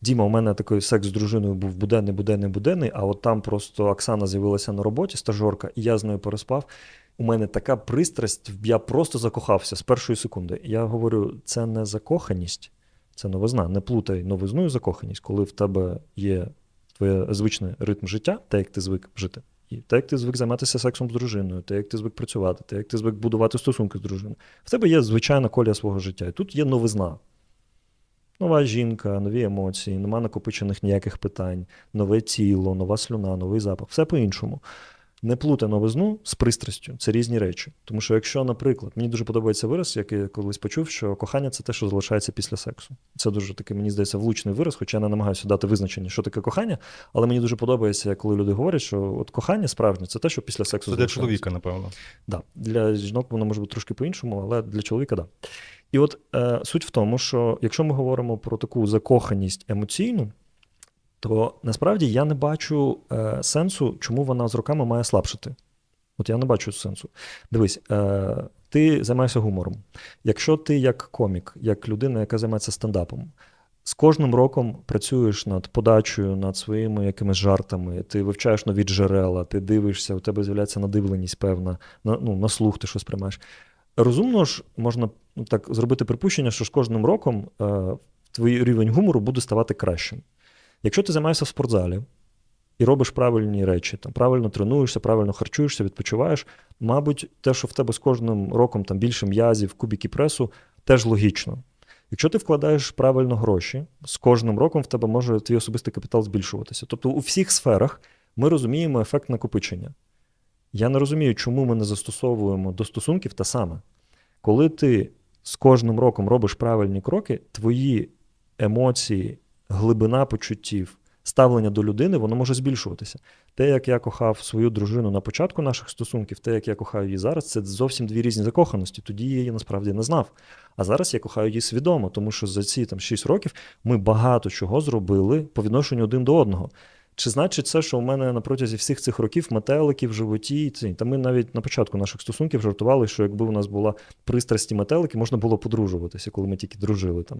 Діма, у мене такий секс з дружиною був буденний, буденний, буденний, а от там просто Оксана з'явилася на роботі, стажерка, і я з нею переспав. У мене така пристрасть, я просто закохався з першої секунди. Я говорю, це не закоханість, це новизна. Не плутай новизну і закоханість, коли в тебе є твоє звичний ритм життя, те, як ти звик жити. Те, як ти звик займатися сексом з дружиною, те, як ти звик працювати, те, як ти звик будувати стосунки з дружиною. В тебе є звичайна колія свого життя. І тут є новизна. Нова жінка, нові емоції, нема накопичених ніяких питань, нове тіло, нова слюна, новий запах. Все по-іншому. Не плутай новизну з пристрастю. Це різні речі. Тому що, якщо, наприклад, мені дуже подобається вираз, який я колись почув, що кохання це те, що залишається після сексу. Це дуже такий, мені здається, влучний вираз, хоча я не намагаюся дати визначення, що таке кохання, але мені дуже подобається, коли люди говорять, що от кохання справжнє це те, що після сексу Це для чоловіка, напевно. Да. Для жінок воно може бути трошки по-іншому, але для чоловіка так. Да. І от е, суть в тому, що якщо ми говоримо про таку закоханість емоційну, то насправді я не бачу е, сенсу, чому вона з роками має слабшати. От я не бачу сенсу. Дивись, е, ти займаєшся гумором. Якщо ти як комік, як людина, яка займається стендапом, з кожним роком працюєш над подачею, над своїми якимись жартами, ти вивчаєш нові джерела, ти дивишся, у тебе з'являється надивленість певна, на, ну, на слух ти щось приймаєш. Розумно ж, можна ну, так зробити припущення, що з кожним роком е, твій рівень гумору буде ставати кращим. Якщо ти займаєшся в спортзалі і робиш правильні речі, там, правильно тренуєшся, правильно харчуєшся, відпочиваєш, мабуть, те, що в тебе з кожним роком там, більше м'язів, кубики пресу, теж логічно. Якщо ти вкладаєш правильно гроші, з кожним роком в тебе може твій особистий капітал збільшуватися. Тобто у всіх сферах ми розуміємо ефект накопичення. Я не розумію, чому ми не застосовуємо до стосунків те саме. Коли ти з кожним роком робиш правильні кроки, твої емоції, глибина почуттів, ставлення до людини, воно може збільшуватися. Те, як я кохав свою дружину на початку наших стосунків, те, як я кохаю її зараз, це зовсім дві різні закоханості. Тоді я її насправді не знав. А зараз я кохаю її свідомо, тому що за ці там 6 років ми багато чого зробили по відношенню один до одного. Чи значить це, що у мене на протязі всіх цих років метелики в животі? ці? Та ми навіть на початку наших стосунків жартували, що якби у нас була пристрасті метелики, можна було подружуватися, коли ми тільки дружили там.